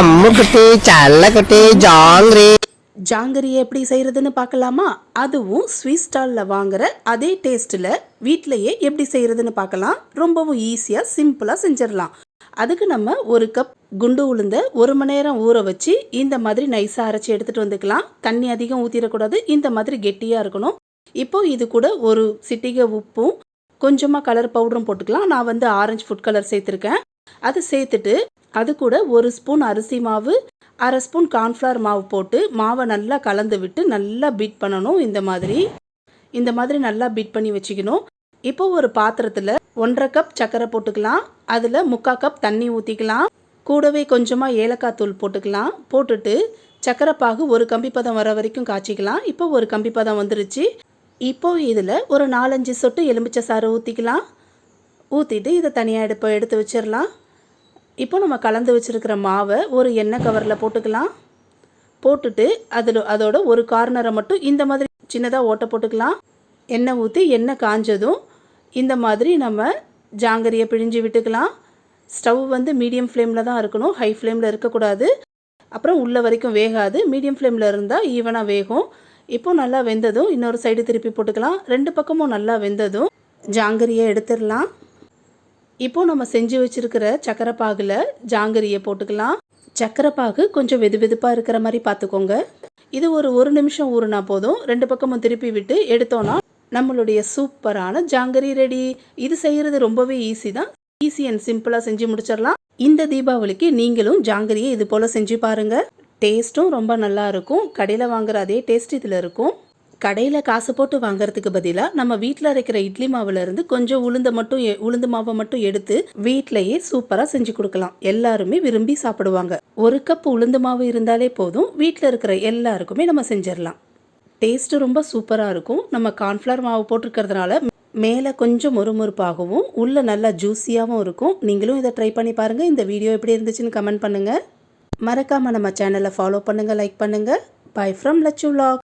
அம்முக்குட்டி சல்லக்குட்டி ஜாங்கிரி. ஜாங்கரி எப்படி செய்கிறதுன்னு பார்க்கலாமா? அதுவும் ஸ்வீட் ஸ்டாலில் வாங்குற அதே டேஸ்ட்டில் வீட்டிலையே எப்படி செய்கிறதுன்னு பார்க்கலாம். ரொம்பவும் ஈஸியாக சிம்பிளாக செஞ்சிடலாம். அதுக்கு நம்ம ஒரு கப் குண்டு உளுந்த ஒரு மணி நேரம் ஊற வச்சு இந்த மாதிரி நைஸாக அரைச்சி எடுத்துகிட்டு வந்துக்கலாம். தண்ணி அதிகம் ஊற்றிடக்கூடாது இந்த மாதிரி கெட்டியாக இருக்கணும். இப்போ இது கூட ஒரு சிட்டிகை உப்பும் கொஞ்சமாக கலர் பவுடரும் போட்டுக்கலாம். நான் வந்து ஆரஞ்சு ஃபுட் கலர் சேர்த்துருக்கேன். அது சேர்த்துட்டு அது கூட ஒரு ஸ்பூன் அரிசி மாவு அரை ஸ்பூன் கார்ன்ஃப்ளவர் மாவு போட்டு மாவை நல்லா கலந்து விட்டு நல்லா பீட் பண்ணணும் இந்த மாதிரி. இந்த மாதிரி நல்லா பீட் பண்ணி வச்சுக்கணும். இப்போ ஒரு பாத்திரத்தில் ஒன்றரை கப் சர்க்கரை போட்டுக்கலாம். அதில் முக்கால் கப் தண்ணி ஊற்றிக்கலாம் கூடவே கொஞ்சமாக ஏலக்காய் தூள் போட்டுக்கலாம். போட்டுட்டு சர்க்கரை பாகு ஒரு கம்பி பதம் வர வரைக்கும் காய்ச்சிக்கலாம். இப்போ ஒரு கம்பி பதம் வந்துருச்சு. இப்போ இதில் ஒரு நாலஞ்சு சொட்டு எலுமிச்சை சாறு ஊற்றிக்கலாம் ஊற்றிட்டு இதை தனியாக எடுப்ப எடுத்து வச்சிடலாம். இப்போ நம்ம கலந்து வச்சுருக்கிற மாவை ஒரு எண்ணெய் கவரில் போட்டுக்கலாம். போட்டுட்டு அதில் அதோட ஒரு கார்னரை மட்டும் இந்த மாதிரி சின்னதாக ஓட்டை போட்டுக்கலாம். எண்ணெய் ஊற்றி எண்ணெய் காஞ்சதும் இந்த மாதிரி நம்ம ஜாங்கரியை பிழிஞ்சு விட்டுக்கலாம். ஸ்டவ் வந்து மீடியம் ஃப்ளேமில் தான் இருக்கணும். ஹை ஃப்ளேமில் இருக்கக்கூடாது. அப்புறம் உள்ள வரைக்கும் வேகாது. மீடியம் ஃப்ளேமில் இருந்தால் ஈவனாக வேகும். இப்போ நல்லா வெந்ததும் இன்னொரு சைடு திருப்பி போட்டுக்கலாம். ரெண்டு பக்கமும் நல்லா வெந்ததும் ஜாங்கரியை எடுத்துடலாம். இப்போ நம்ம செஞ்சு வச்சிருக்கிற சக்கரை பாகில் ஜாங்கரியை போட்டுக்கலாம். சக்கரை பாகு கொஞ்சம் வெது வெதுப்பாக இருக்கிற மாதிரி பார்த்துக்கோங்க. இது ஒரு ஒரு நிமிஷம் ஊறுனா போதும். ரெண்டு பக்கமும் திருப்பி விட்டு எடுத்தோன்னா நம்மளுடைய சூப்பரான ஜாங்கரி ரெடி. இது செய்கிறது ரொம்பவே ஈஸி தான். ஈஸி அண்ட் சிம்பிளாக செஞ்சு முடிச்சிடலாம். இந்த தீபாவளிக்கு நீங்களும் ஜாங்கரியை இது போல் செஞ்சு பாருங்கள் டேஸ்ட்டும் ரொம்ப நல்லா இருக்கும். கடையில் வாங்குற அதே டேஸ்ட் இதில் இருக்கும். கடையில் காசு போட்டு வாங்குறதுக்கு பதிலாக நம்ம வீட்டில் அரைக்கிற இட்லி மாவுலேருந்து கொஞ்சம் உளுந்த மட்டும் எ- உளுந்து மாவை மட்டும் எடுத்து வீட்டிலையே சூப்பராக செஞ்சு கொடுக்கலாம். எல்லாருமே விரும்பி சாப்பிடுவாங்க. ஒரு கப் உளுந்து மாவு இருந்தாலே போதும். வீட்டில் இருக்கிற எல்லாருக்குமே நம்ம செஞ்சிடலாம். டேஸ்ட்டு ரொம்ப சூப்பராக இருக்கும். நம்ம கார்ன்ஃப்ளவர் மாவு போட்டிருக்கிறதுனால மேலே கொஞ்சம் மொறுமொறுப்பாகவும் உள்ளே நல்லா ஜூஸியாகவும் இருக்கும். நீங்களும் இதை ட்ரை பண்ணி பாருங்கள் இந்த வீடியோ எப்படி இருந்துச்சுன்னு கமெண்ட் பண்ணுங்கள் மறக்காமல் நம்ம சேனலை ஃபாலோ பண்ணுங்கள் லைக் பண்ணுங்கள் பை ஃப்ரம் லட்சு